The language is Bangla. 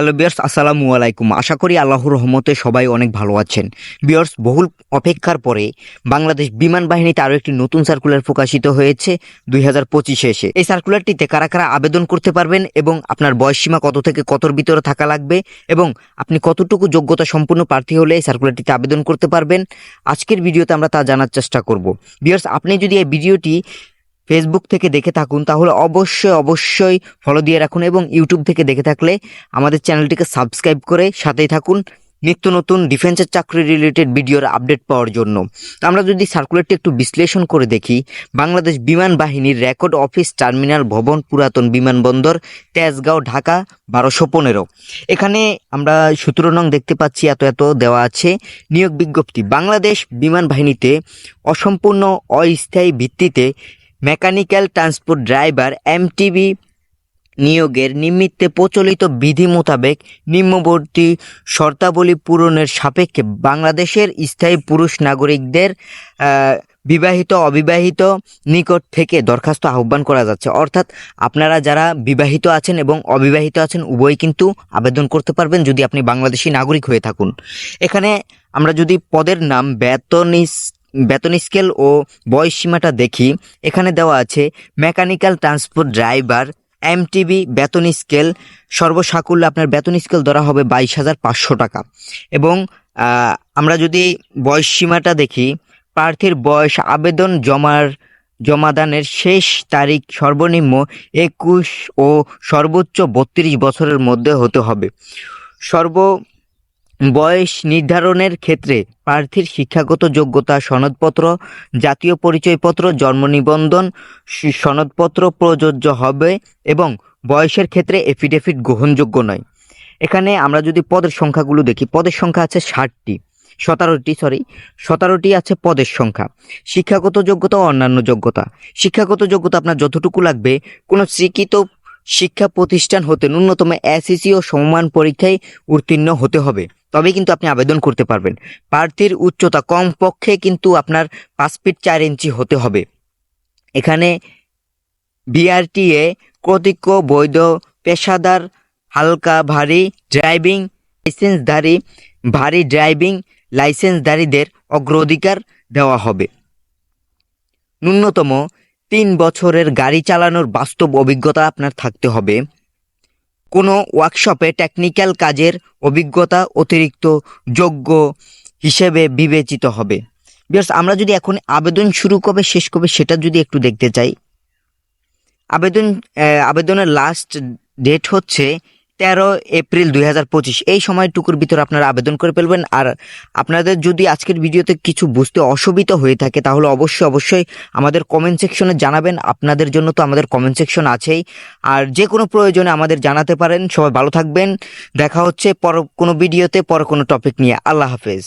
হ্যালো বিয়ার্স আসসালামু আলাইকুম। আশা করি আল্লাহর রহমতে সবাই অনেক ভালো আছেন। বিয়ার্স বহুল অপেক্ষার পরে বাংলাদেশ বিমান বাহিনীতে আরও একটি নতুন সার্কুলার প্রকাশিত হয়েছে দুই হাজার পঁচিশে এসে। এই সার্কুলারটিতে কারা কারা আবেদন করতে পারবেন এবং আপনার বয়সসীমা কত থেকে কতর ভিতরে থাকা লাগবে এবং আপনি কতটুকু যোগ্যতা সম্পূর্ণ প্রার্থী হলে এই সার্কুলারটিতে আবেদন করতে পারবেন, আজকের ভিডিওতে আমরা তা জানার চেষ্টা করব। বিয়ার্স আপনি যদি এই ভিডিওটি ফেসবুক থেকে দেখে থাকুন, তাহলে অবশ্যই অবশ্যই ফলো দিয়ে রাখুন এবং ইউটিউব থেকে দেখে থাকলে আমাদের চ্যানেলটিকে সাবস্ক্রাইব করে সাথেই থাকুন নিত্য নতুন ডিফেন্সের চাকরি রিলেটেড ভিডিওর আপডেট পাওয়ার জন্য। আমরা যদি সার্কুলারটি একটু বিশ্লেষণ করে দেখি, বাংলাদেশ বিমান বাহিনীর রেকর্ড অফিস টার্মিনাল ভবন পুরাতন বিমানবন্দর তেজগাঁও, ঢাকা, বারোশো পনেরো। এখানে আমরা সতেরো নং দেখতে পাচ্ছি, এত এত দেওয়া আছে। নিয়োগ বিজ্ঞপ্তি, বাংলাদেশ বিমান বাহিনীতে অসম্পূর্ণ অস্থায়ী ভিত্তিতে মেকানিক্যাল ট্রান্সপোর্ট ড্রাইভার এমটিবি নিয়োগের নিমিত্তে প্রচলিত বিধি মোতাবেক নিম্নবর্তী শর্তাবলী পূরণের সাপেক্ষে বাংলাদেশের স্থায়ী পুরুষ নাগরিকদের বিবাহিত, অবিবাহিত নিকট থেকে দরখাস্ত আহ্বান করা যাচ্ছে। অর্থাৎ আপনারা যারা বিবাহিত আছেন এবং অবিবাহিত আছেন, উভয় কিন্তু আবেদন করতে পারবেন যদি আপনি বাংলাদেশি নাগরিক হয়ে থাকুন। এখানে আমরা যদি পদের নাম, বেতন বেতন স্কেল ও বয়স সীমাটা দেখি। এখানে দেওয়া আছে, মেকানিক্যাল ট্রান্সপোর্ট ড্রাইভার, এমটিবি বেতন স্কেল, সর্বসাকুল্যে আপনার বেতন স্কেল ধরা হবে বাইশ হাজার পাঁচশো টাকা। এবং আমরা যদি বয়স সীমাটা দেখি, প্রার্থীর বয়স, আবেদন জমার, জমাদানের শেষ তারিখ সর্বনিম্ন একুশ ও সর্বোচ্চ বত্রিশ বছরের মধ্যে হতে হবে। সর্ব বয়স নির্ধারণের ক্ষেত্রে প্রার্থীর শিক্ষাগত যোগ্যতা সনদপত্র, জাতীয় পরিচয়পত্র, জন্ম নিবন্ধন সনদপত্র প্রযোজ্য হবে এবং বয়সের ক্ষেত্রে এফিডেভিট গ্রহণযোগ্য নয়। এখানে আমরা যদি পদের সংখ্যাগুলো দেখি, পদের সংখ্যা আছে ষাটটি, সতেরোটি সরি সতেরোটি আছে পদের সংখ্যা। শিক্ষাগত যোগ্যতা অন্যান্য যোগ্যতা। শিক্ষাগত যোগ্যতা আপনার যতটুকু লাগবে, কোনো স্বীকৃত শিক্ষা প্রতিষ্ঠান হতে ন্যূনতম এসএসসি ও সমমান পরীক্ষায় উত্তীর্ণ হতে হবে। তবে কিন্তু আপনি আবেদন করতে পারবেন। প্রার্থীর উচ্চতা কমপক্ষে কিন্তু আপনার পাঁচ ফিট চার ইঞ্চি হতে হবে। এখানে বিআরটিএ কর্তৃক বৈধ পেশাদার, হালকা, ভারী ড্রাইভিং লাইসেন্সধারী, ভারী ড্রাইভিং লাইসেন্সধারীদের অগ্রাধিকার দেওয়া হবে। ন্যূনতম তিন বছরের গাড়ি চালানোর বাস্তব অভিজ্ঞতা আপনার থাকতে হবে। কোনো ওয়ার্কশপে টেকনিক্যাল কাজের অভিজ্ঞতা অতিরিক্ত যোগ্য হিসেবে বিবেচিত হবে। বিকজ আমরা যদি এখন আবেদন শুরু কবে, শেষ কবে, সেটা যদি একটু দেখতে চাই। আবেদন আবেদনের লাস্ট ডেট হচ্ছে তেরো এপ্রিল দুই হাজার পঁচিশ। এই সময়টুকুর ভিতর আপনারা আবেদন করে ফেলবেন। আর আপনাদের যদি আজকের ভিডিওতে কিছু বুঝতে অসুবিধা হয়ে থাকে, তাহলে অবশ্যই অবশ্যই আমাদের কমেন্ট সেকশনে জানাবেন। আপনাদের জন্য তো আমাদের কমেন্ট সেকশন আছেই। আর যে কোনো প্রয়োজনে আমাদের জানাতে পারেন। সবাই ভালো থাকবেন। দেখা হচ্ছে পর কোনো ভিডিওতে, পর কোনো টপিক নিয়ে। আল্লাহ হাফেজ।